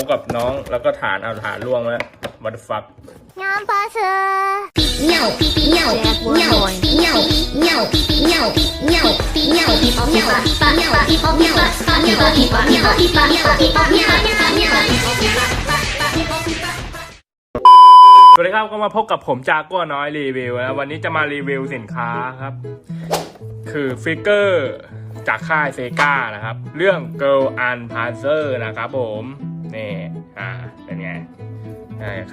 พบกับน้องแล้วก็ฐานเอาฐานล่วงแล้ววัดฟัก น้ำปลาเสือาปีปีเหน่าเหน่ปีเหน่าเปีปีเหน่าเหน่ปีเหน่าปีปเหน่าปีปะเหน่าปีปเหน่าปีปะเหน่าปีปเหน่าปีปะเหน่าปีปเหน่าปีปปีปเหน่าสวัสดีครับก็มาพบกับผมจากัวน้อยรีวิวนะวันนี้จะมารีวิวสินค้าครับ คือฟิกเกอร์จากค่ายเซกานะครับ เรื่อง Girl and Panzer นะครับผม นี่อ่าเป็นไง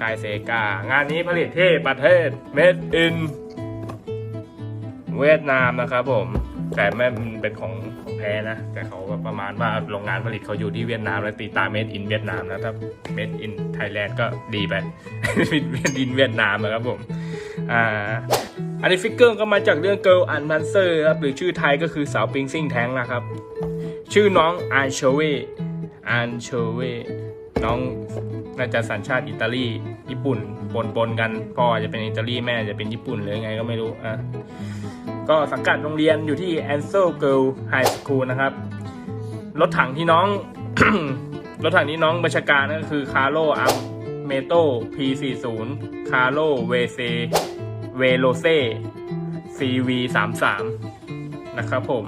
ค่ายเซกางานนี้ผลิตที่ประเทศ Made in เวียดนามนะครับผมแต่แม่มันเป็นของของแท้นะ แต่เขาก็ประมาณว่าโรงงานผลิตเขาอยู่ที่เวียดนามแล้วตีตา Made in เวียดนามนะถ้า Made in Thailand ก็ดีไป Made in เวียดนามนะครับผมอ่าอันนี้ฟิกเกอร์ก็มาจากเรื่อง Girl and Dancer ครับหรือชื่อไทยก็คือสาวปิงซิ่งแท้งนะครับ ชื่อน้องอันโชเวอันโชเว น้องน่าจะสัญชาติอิตาลี ญี่ปุ่นปนปนกัน พ่อจะเป็นอิตาลีแม่จะเป็นญี่ปุ่นหรือไงก็ไม่รู้อะก็สังกัดโรงเรียนอยู่ที่ Ansel Girl High School นะครับ รถถังที่น้อง รถถังที่น้องบัญชาการก็คือคาร์โลอัมเมโต P40 คาร์โลเวเซเวโลเซ CV33 นะครับผม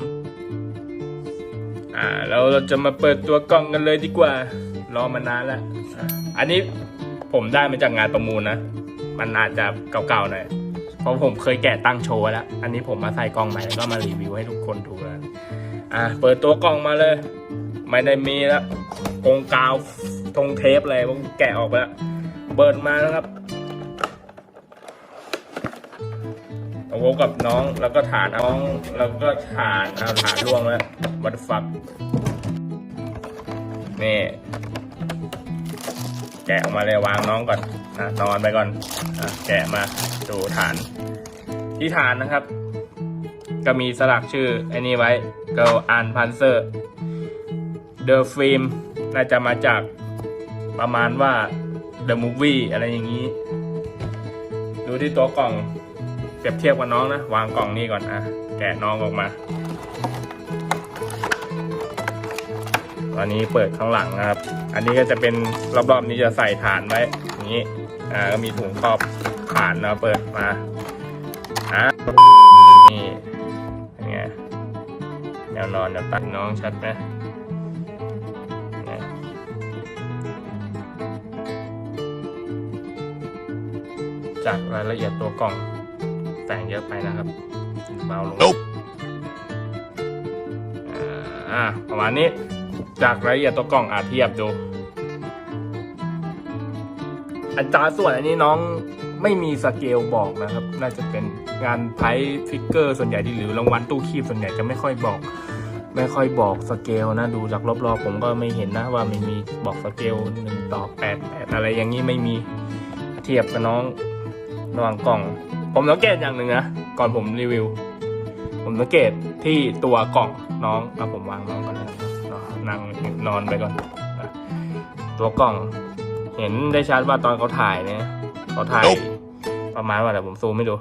อ่าแล้วเราจะมาเปิดตัวกล่องกันเลยดีกว่า รอมานานแล้วอะอันนี้ผมได้มาจากงานประมูลนะ มันอาจจะเก่าๆหน่อย เพราะผมเคยแกะตั้งโชว์แล้ว อันนี้ผมมาใส่กล่องใหม่แล้วก็มารีวิวให้ทุกคนดูแล้ว อ่าเปิดตัวกล่องมาเลย ไม่ได้มีแล้วกงกาวทงเทปอะไรผมแกะออกไปแล้ว เปิดมาแล้วครับเอาพบกับน้องแล้วก็ฐานน้อง แล้วก็ฐานเอาฐานล่วงแล้ววัตฟักนี่ แกะออกมาเลยวางน้องก่อนอะนอนไปก่อนอแกะมาดูฐาน ที่ฐานนะครับ ก็มีสลักชื่อไอ้นี่ไว้ Girl and Panzer The Film น่าจะมาจากประมาณว่า The Movie อะไรอย่างนี้ ดูที่ตัวกล่องเปรียบเทียบกับน้องนะ วางกล่องนี้ก่อนอะแกะน้องออกมา ตอนนี้เปิดข้างหลังนะครับ อันนี้ก็จะเป็นรอบๆนี้จะใส่ฐานไว้อย่างนี้ อ่าก็มีถุงครอบฐานเราเปิดมาอะนี่เป็นไงแนวนอนจะตัดน้องชัดไหมเนี่ยจากรายละเอียดตัวกล่องแต่งเยอะไปนะครับเบาลงอ่าประมาณนี้ จากรายละเอียดตัวกล่องอาเทียบดู อัตราส่วนอันนี้น้องไม่มีสเกลบอกนะครับ น่าจะเป็นงานไพ่ฟิกเกอร์ส่วนใหญ่ที่หรือรางวัลตู้คีบส่วนใหญ่จะไม่ค่อยบอก ไม่ค่อยบอกสเกลนะ ดูจากรอบๆผมก็ไม่เห็นนะว่าไม่มีบอกสเกลหนึ่งต่อแปดแปดอะไรอย่างนี้ไม่มีเทียบกับน้องระหว่างกล่อง ผมสังเกตอย่างหนึ่งนะ ก่อนผมรีวิว ผมสังเกตที่ตัวกล่องน้องเอาผมวางน้องก่อนนะ นั่งนอนไปก่อนนะตัวกล่อง เห็นได้ชัดว่าตอนเขาถ่ายเนี่ยเขาถ่ายประมาณว่าเดี๋ยวผมซูมให้ดู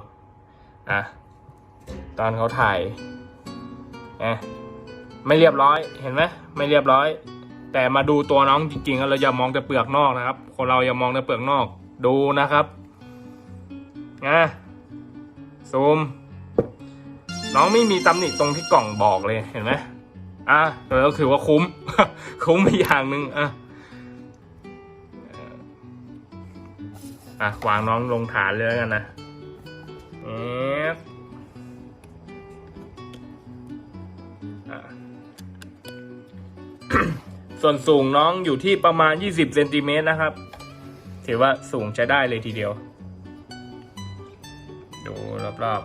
อะตอนเขาถ่ายเอะไม่เรียบร้อยเห็นไหมไม่เรียบร้อย แต่มาดูตัวน้องจริงๆแล้วเราอย่ามองแต่เปลือกนอกนะครับ คนเราอย่ามองแต่เปลือกนอก ดูนะครับนะซูมน้องไม่มีตำหนิตรงที่กล่องบอกเลยเห็นไหม อะเออก็คือว่าคุ้ม คุ้มไปอย่างหนึ่งอะอะวางน้องลงฐานเลยกันนะเอ๊ะอะส่วนสูงน้องอยู่ที่ประมาณ 20เซนติเมตรนะครับ ถือว่าสูงใช้ได้เลยทีเดียว ดูรอบ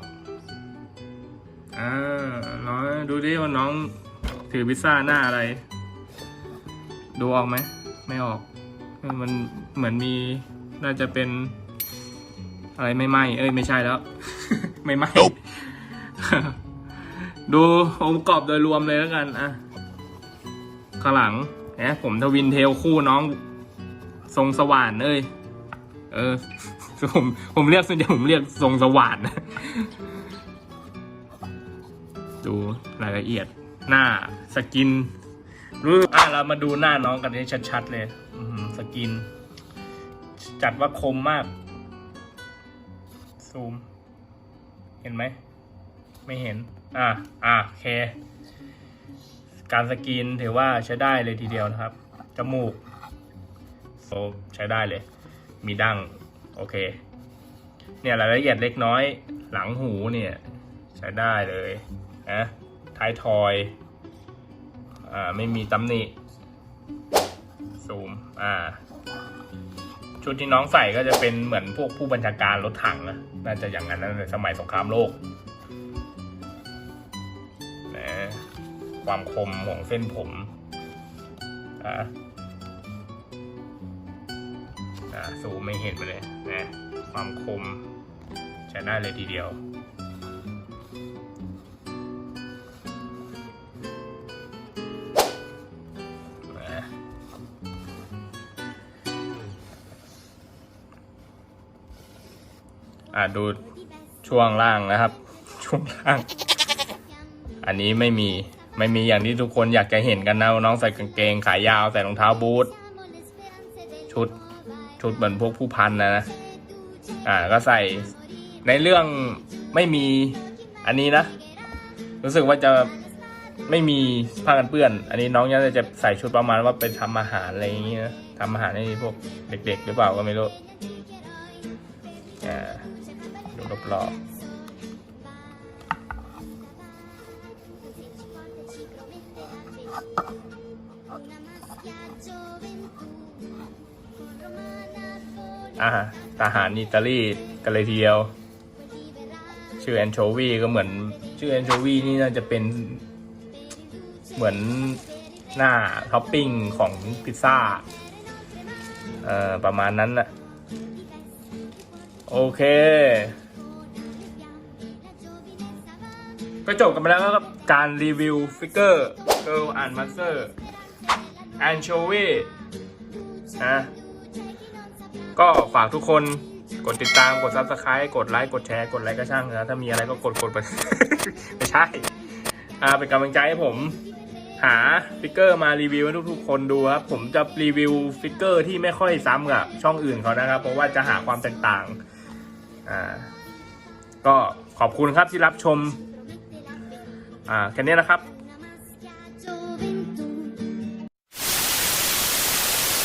ๆอ่าน้องดูดิว่าน้อง ถือพิซซ่าหน้าอะไร ดูออกไหม ไม่ออก มันเหมือนมีน่าจะเป็น อะไรไม่ไหมเอ้ยไม่ใช่แล้ว ไม่ไหมดูองค์ประกอบโดยรวมเลยแล้วกันอะข้างหลังแหมผมทวินเทลคู่น้อง ทรงสว่านเอ้ย เออ ผมผมเรียกส่วนใหญ่ผมเรียกทรงสว่านนะดูรายละเอียด หน้าสกินรู้อะเรามาดูหน้าน้องกันให้ชัดๆเลยสกิน จัดว่าคมมาก ซูม เห็นไหม ไม่เห็น อะอะโอเค การสกรีนถือว่าใช้ได้เลยทีเดียวนะครับ จมูกโอ้ใช้ได้เลย มีดั้ง โอเค เนี่ยรายละเอียดเล็กน้อย หลังหูเนี่ย ใช้ได้เลยนะ ท้ายทอยอ่าไม่มีตำหนิซูมอ่า ชุดที่น้องใส่ก็จะเป็นเหมือนพวกผู้บัญชาการรถถังนะน่าจะอย่างนั้นนะในสมัยสงครามโลกนะความคมของเส้นผมอ่าอ่าซูมไม่เห็นไปเลยนะความคมใช้ได้เลยทีเดียว อ่าดูช่วงล่างนะครับ ช่วงล่าง อันนี้ไม่มีไม่มีอย่างที่ทุกคนอยากจะเห็นกันนะว่าน้องใส่กางเกงขายาวใส่รองเท้าบูทชุดชุดเหมือนพวกผู้พันนะนะอ่าก็ใส่ในเรื่องไม่มีอันนี้นะ รู้สึกว่าจะไม่มีผ้ากันเปื้อน อันนี้น้องยังจะใส่ชุดประมาณว่าไปทำอาหารอะไรอย่างเงี้ยนะทำอาหารให้พวกเด็ก ๆ หรือเปล่าก็ไม่รู้อ่าดู รอบๆอ่าทหารอิตาลีกันเลยทีเดียว ชื่อแอนโชวีก็เหมือน ชื่อแอนโชวีนี่น่าจะเป็นเหมือนหน้าท็อปปิ้งของพิซซ่าประมาณนั้นนะโอเค ก็จบกันไปแล้วครับการรีวิวฟิกเกอร์ Girl and Master Anchovy นะก็ฝากทุกคนกดติดตามกด Subscribe กดไลค์กดแชร์กดอะไรก็ช่างนะถ้ามีอะไรก็กดกดไปไม่ใช่อ่าเป็นกำลังใจให้ผม หาฟิกเกอร์มารีวิวให้ทุกๆคนดูครับ ผมจะรีวิวฟิกเกอร์ที่ไม่ค่อยซ้ำกับช่องอื่นเขานะครับ เพราะว่าจะหาความแตกต่างอ่าก็ขอบคุณครับที่รับชม อ่าแค่นี้นะครับ